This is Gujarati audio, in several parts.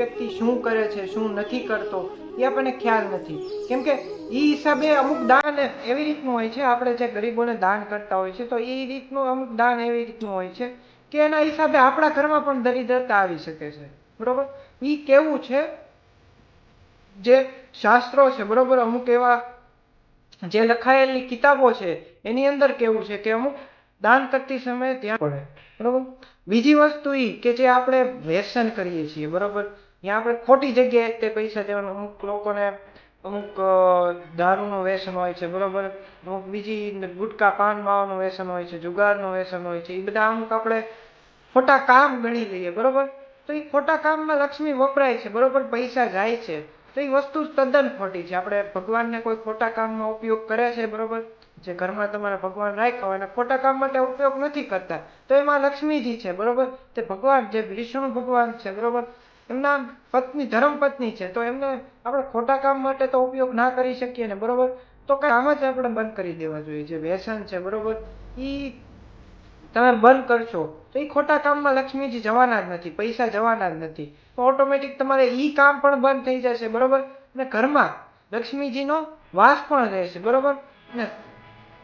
વ્યક્તિ શું કરે છે, શું નથી કરતો, એ આપણને ખ્યાલ નથી. કેમ કે એ હિસાબે અમુક દાન એવી રીતનું હોય છે, આપણે જે ગરીબોને દાન કરતા હોય છે, તો એ રીતનું અમુક દાન એવી રીતનું હોય છે કે એના હિસાબે આપણા ઘરમાં પણ દરિદ્રતા આવી શકે છે. બરોબર? એ કેવું છે? જે શાસ્ત્રો છે, બરોબર? અમુક એવા જે લખાયેલી કિતાબો છે, એની અંદર કેવું છે કે અમુક દાન કરતી સમયે ત્યાં પડે. બરોબર? બીજી વસ્તુ એ કે જે આપણે વ્યસન કરીએ છીએ, બરોબર? ત્યાં આપણે ખોટી જગ્યાએ તે પૈસા દેવાના. અમુક લોકોને અમુક દારૂનો વ્યસન હોય છે, બરોબર? અમુક બીજી ગુટકા પાન માવાનું વ્યસન હોય છે, જુગારનું વ્યસન હોય છે એ બધા અમુક આપણે ખોટા કામ ગણી લઈએ, બરોબર? તો એ ખોટા કામમાં લક્ષ્મી વપરાય છે, બરોબર? પૈસા જાય છે. તો એ વસ્તુ તદ્દન ખોટી છે. આપણે ભગવાનને કોઈ ખોટા કામમાં ઉપયોગ કરે છે, બરોબર? જે ઘરમાં તમારે ભગવાન રાખ્યા હોય અને ખોટા કામ માટે ઉપયોગ નથી કરતા. તો એમાં લક્ષ્મીજી છે, બરોબર? તે ભગવાન, જે વિષ્ણુ ભગવાન છે, બરોબર? એમના પત્ની ધર્મપત્ની છે, તો એમને આપણે ખોટા કામ માટે તો ઉપયોગ ના કરી શકીએ ને, બરોબર? તો કઈ આમ જ આપણે બંધ કરી દેવા જોઈએ, જે વ્યસન છે, બરોબર? એ તમે બંધ કરશો, તો એ ખોટા કામમાં લક્ષ્મીજી જવાના જ નથી, પૈસા જવાના જ નથી. તો ઓટોમેટિક તમારે એ કામ પણ બંધ થઈ જશે, બરોબર? અને ઘરમાં લક્ષ્મીજીનો વાસ પણ રહેશે, બરોબર? ને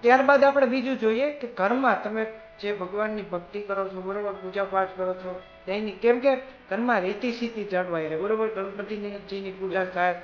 ત્યારબાદ આપણે બીજું જોઈએ કે ઘરમાં તમે જે ભગવાનની ભક્તિ કરો છો, બરોબર પૂજા પાઠ કરો છો એની કેમ કે ઘરમાં રીતિ સીતિ જળવાઈ રહે, બરોબર? ગણપતિજીની પૂજા થાય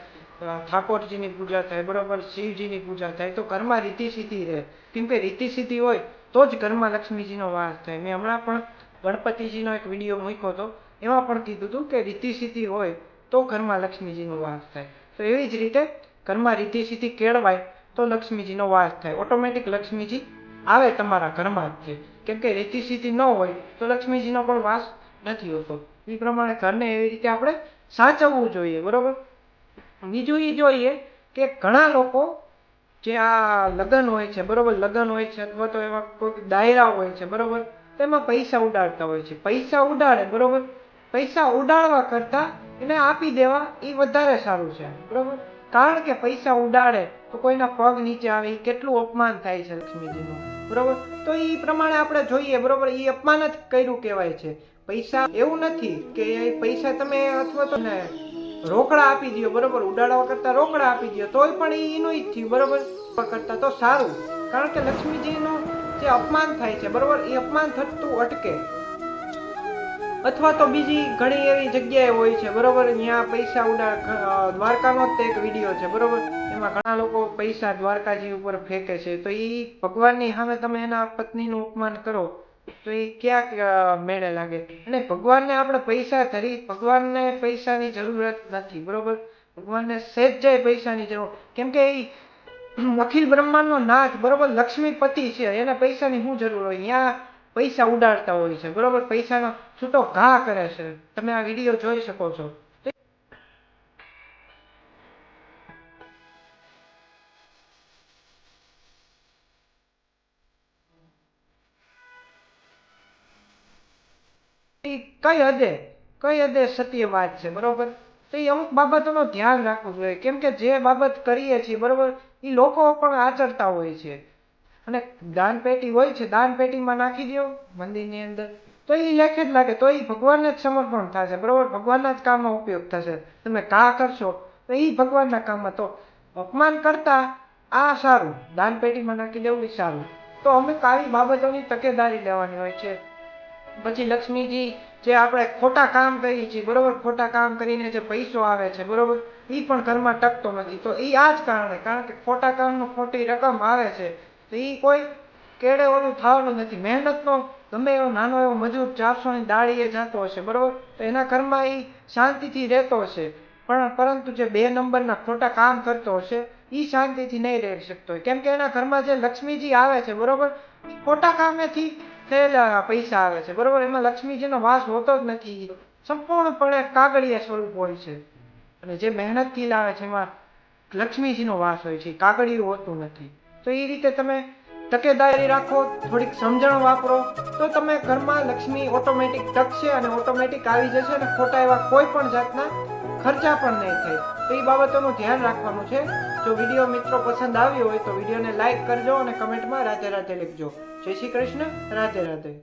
ઠાકોરજીની પૂજા થાય, બરોબર? શિવજીની પૂજા થાય, તો ઘરમાં રીતિ સીતિ રહે. કેમ કે રીતિ સીતિ હોય, તો જ ઘરમાં લક્ષ્મીજીનો વાસ થાય. મેં હમણાં પણ ગણપતિજીનો એક વીડિયો મૂક્યો હતો, એમાં પણ કીધું હતું કે રીતિ સીતિ હોય, તો ઘરમાં લક્ષ્મીજીનો વાસ થાય. તો એવી જ રીતે ઘરમાં રીતિ સીતિ કેળવાય, તો લક્ષ્મીજીનો વાસ થાય. ઓટોમેટિક લક્ષ્મીજી આવે તમારા ઘરમાં જ કેમ કે રેતી સીધી ન હોય, તો લક્ષ્મીજીનો પણ વાસ નથી હોતો. એ પ્રમાણે ઘરને એવી રીતે આપણે સાચવવું જોઈએ, બરોબર? બીજું એ જોઈએ કે ઘણા લોકો જે આ લગ્ન હોય છે, બરોબર? લગ્ન હોય છે અથવા તો એવા કોઈ દાયરા હોય છે, બરોબર? તેમાં પૈસા ઉડાડતા હોય છે. પૈસા ઉડાડે, બરોબર? પૈસા ઉડાડવા કરતા એને આપી દેવા એ વધારે સારું છે, બરોબર? કારણ કે પૈસા ઉડાડે તો કોઈના પગ નીચે આવે એ કેટલું અપમાન થાય છે લક્ષ્મીજીનું. બરોબર? તો એ પ્રમાણે આપણે જોઈએ, બરોબર? એ અપમાન જ કર્યું કહેવાય છે. પૈસા એવું નથી કે પૈસા તમે અથવા તો ને રોકડા આપી દો બરોબર? ઉડાડવા કરતાં રોકડા આપી દો તોય પણ એનું જ થયું, બરોબર? કરતાં તો સારું. કારણ કે લક્ષ્મીજીનું જે અપમાન થાય છે, બરોબર? એ અપમાન થતું અટકે. અથવા તો બીજી ઘણી એવી જગ્યાએ હોય છે, બરોબર? ત્યાં પૈસા ઉડા દ્વારકાનો જ એક વીડિયો છે, બરોબર? એમાં ઘણા લોકો પૈસા દ્વારકાજી ઉપર ફેંકે છે. તો એ ભગવાનની સામે તમે એના પત્નીનું અપમાન કરો, તો એ ક્યાંક મેળે લાગે. અને ભગવાનને આપણે પૈસા ધરી, ભગવાનને પૈસાની જરૂરત નથી, બરોબર? ભગવાનને સહેજ જાય પૈસાની જરૂર. કેમ કે એ અખિલ બ્રહ્માંડનો નાથ, બરોબર? લક્ષ્મીપતિ છે, એને પૈસાની શું જરૂર હોય? ત્યાં પૈસા ઉડાડતા હોય છે. બરોબર? પૈસાનો છૂટો ઘા કરે છે. તમે આ વીડિયો જોઈ શકો છો. કઈ હદે? કઈ હદે સત્ય વાત છે? બરોબર? તો એ અમુક બાબતોનું ધ્યાન રાખવું જોઈએ. કેમ કે જે બાબત કરીએ છીએ, બરોબર? એ લોકો પણ આચરતા હોય છે. અને દાન પેટી હોય છે દાન પેટીમાં નાખી દો મંદિરની અંદર. તો એ લેખે જ લાગે, તો એ ભગવાનને જ સમર્પણ થશે, બરોબર? ભગવાનના જ કામમાં ઉપયોગ થશે. તમે કા કરશો, તો એ ભગવાનના કામમાં. તો અપમાન કરતા આ સારું દાન પેટીમાં નાખી દેવું એ સારું. તો અમુક આવી બાબતોની તકેદારી લેવાની હોય છે. પછી લક્ષ્મીજી જે આપણે ખોટા કામ કરીએ છીએ, બરોબર? ખોટા કામ કરીને જે પૈસો આવે છે, બરોબર? એ પણ ઘરમાં ટકતો નથી. તો એ આ જ કારણે, કારણ કે ખોટા કામનું ખોટી રકમ આવે છે. તો એ કોઈ કેળે ઓલું થવાનું નથી. મહેનતનો, ગમે એવો નાનો એવો મજૂર ચારસોની દાળીએ જતો હશે, બરાબર? તો એના ઘરમાં એ શાંતિથી રહેતો હશે. પણ પરંતુ જે બે નંબરના ખોટા કામ કરતો હશે એ શાંતિથી નહીં રહી શકતો. હોય કેમ કે એના ઘરમાં જે લક્ષ્મીજી આવે છે, બરાબર? ખોટા કામેથી થયેલા પૈસા આવે છે, બરાબર? એમાં લક્ષ્મીજીનો વાસ હોતો જ નથી. સંપૂર્ણપણે કાગળિયા સ્વરૂપ હોય છે. અને જે મહેનતથી લાવે છે, એમાં લક્ષ્મીજીનો વાસ હોય છે કાગળિયું હોતું નથી. તો એ રીતે તમે તકેદારી રાખો, થોડીક સમજણ વાપરો, તો તમે ઘરમાં લક્ષ્મી ઓટોમેટિક ટકશે અને ઓટોમેટિક આવી જશે અને ખોટા એવા કોઈ પણ જાતના ખર્ચા પણ નહીં થાય. તો એ બાબતોનું ધ્યાન રાખવાનું છે. જો વીડિયો મિત્રો પસંદ આવ્યો હોય તો વિડીયોને લાઈક કરજો અને કમેન્ટમાં રાધે રાધે લખજો. જય શ્રી કૃષ્ણ, રાધે રાધે.